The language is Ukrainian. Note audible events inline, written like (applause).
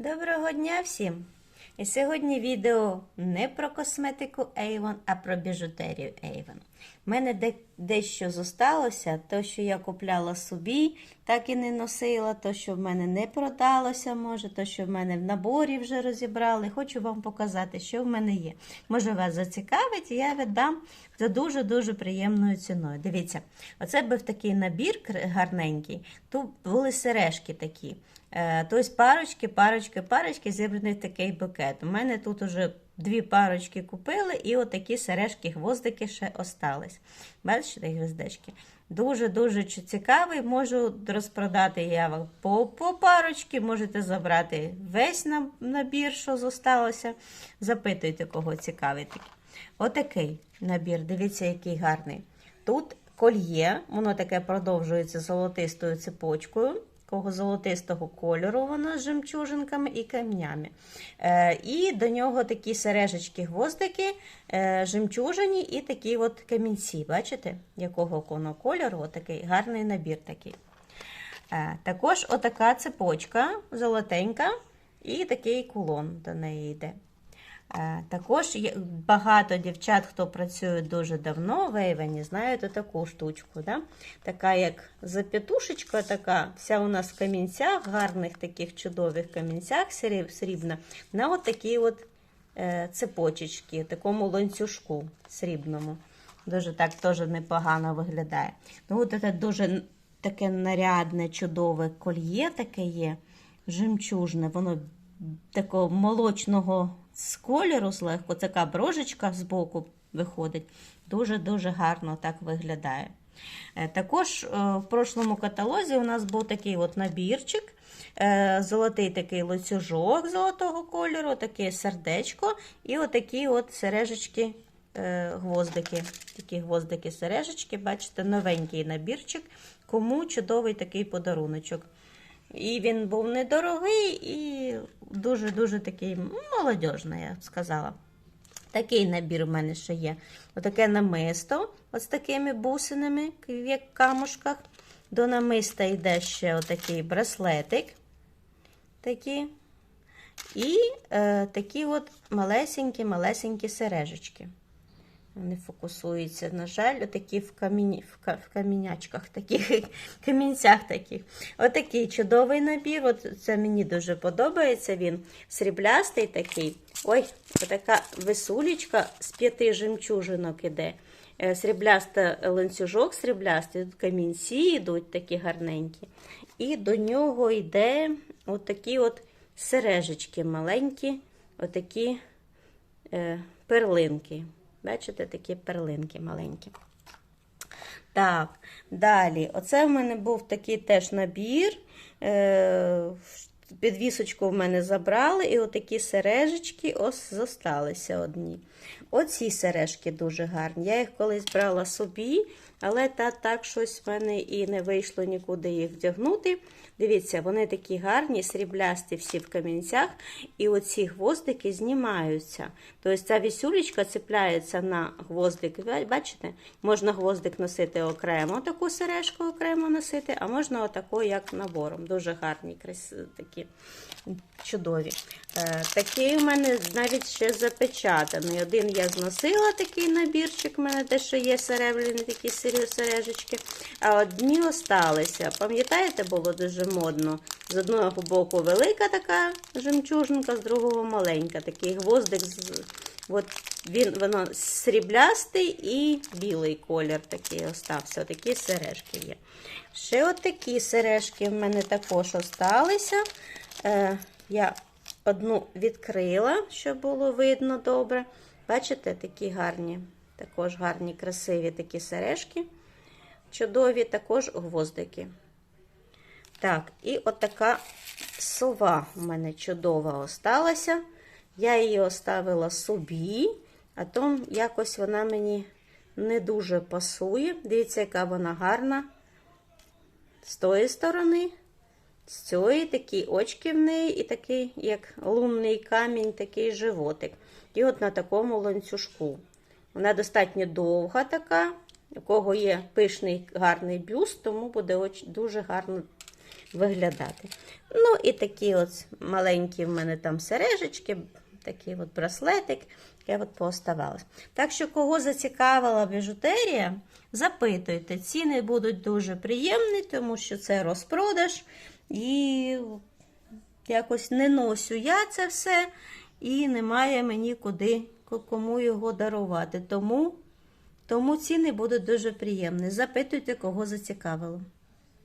Доброго дня всім! І сьогодні відео не про косметику Avon, а про біжутерію Avon. У мене дещо зосталося, то, що я купляла собі, так і не носила, то, що в мене не продалося, може, то, що в мене в наборі вже розібрали. Хочу вам показати, що в мене є. Може, вас зацікавить, я віддам за дуже-дуже приємною ціною. Дивіться, оце був такий набір гарненький. Тут були сережки такі. Тобто парочки, парочки, парочки зібраний в такий букет. У мене тут уже дві парочки купили, і отакі сережки, гвоздики ще остались. Бачите, гвоздечки? Дуже-дуже цікавий. Можу розпродати я вам по, по парочки, можете забрати весь набір, що зосталося. Запитуйте, кого цікавий такий. Отакий набір, дивіться, який гарний. Тут кольє, воно таке продовжується золотистою цепочкою, такого золотистого кольору, воно з жемчужинками і камнями. Е, і до нього такі сережечки, гвоздики, е, жемчужині і такі от камінці. Бачите, якого воно кольору? Отакий гарний набір такий. Е, Також отака цепочка золотенька і такий кулон до неї йде. Е, Також є багато дівчат, хто працює дуже давно в Ейвені, знають таку штучку. Да? Така як зап'ятушечка, така, вся у нас в камінцях, гарних таких чудових камінцях срібна, на от такі от е, цепочечки, такому ланцюжку срібному. Дуже так теж непогано виглядає. Ну, от це дуже таке нарядне, чудове кольє таке є, жемчужне, воно такого молочного з кольору злегко, така брожечка з боку виходить. Дуже-дуже гарно так виглядає. Е, Також е, в прошлому каталозі у нас був такий от набірчик, е, золотий такий ланцюжок золотого кольору, таке сердечко і отакі от сережечки, гвоздики. Такі гвоздики сережечки, бачите, новенький набірчик. Кому чудовий такий подаруночок. І він був недорогий і дуже-дуже такий молодіжний, я б сказала. Такий набір в мене ще є. Отаке намисто з такими бусинами, як в камушках. До намиста йде ще отакий браслетик. Такі. І е, такі от малесенькі-малесенькі сережечки. Не фокусуються, на жаль, отакі в, камінь, в, камінячках, таких (laughs) камінцях таких. Отакий чудовий набір. От це мені дуже подобається. Він сріблястий такий. Ой, така висулечка з п'яти жемчужинок іде. Е, Срібляста ланцюжок сріблястий, тут камінці йдуть такі гарненькі. І до нього йде отакі от сережечки маленькі, отакі е, перлинки. Бачите, такі перлинки маленькі. Так, далі. Оце в мене був такий теж набір. Е, Підвісочку в мене забрали, і отакі сережечки ось зосталися одні. Оці сережки дуже гарні. Я їх колись брала собі, але та, так щось в мене і не вийшло нікуди їх вдягнути. Дивіться, вони такі гарні, сріблясті всі в камінцях, і оці гвоздики знімаються. Тобто ця вісюлечка цепляється на гвоздик. Бачите, можна гвоздик носити окремо, таку сережку окремо носити, а можна отаку, як набором. Дуже гарні, такі чудові. Е, такий у мене навіть ще запечатаний. Один я зносила такий набірчик, у мене теж є серебряні такі сережечки, а одні осталися. Пам'ятаєте, було дуже модно. З одного боку велика така жемчужинка, з другого маленька. Такий гвоздик. От він, воно сріблястий і білий колір такий остався. Такі сережки є. Ще от такі сережки в мене також осталися. Е, я одну відкрила, щоб було видно добре. Бачите, такі гарні, також гарні, красиві такі сережки. Чудові також гвоздики. Так, і отака сова у мене чудова осталася. Я її оставила собі, а то якось вона мені не дуже пасує. Дивіться, яка вона гарна. З тої сторони, з цієї такі очки в неї, і такий, як лунний камінь, такий животик. І от на такому ланцюжку. Вона достатньо довга така, у кого є пишний гарний бюст, тому буде дуже гарно виглядати. Ну і такі от маленькі в мене там сережечки, такий от браслетик, яке от пооставалось. Так що, кого зацікавила біжутерія, запитуйте. Ціни будуть дуже приємні, тому що це розпродаж. І якось не носю я це все, і немає мені куди кому його дарувати. Тому, тому ціни будуть дуже приємні. Запитуйте, кого зацікавило.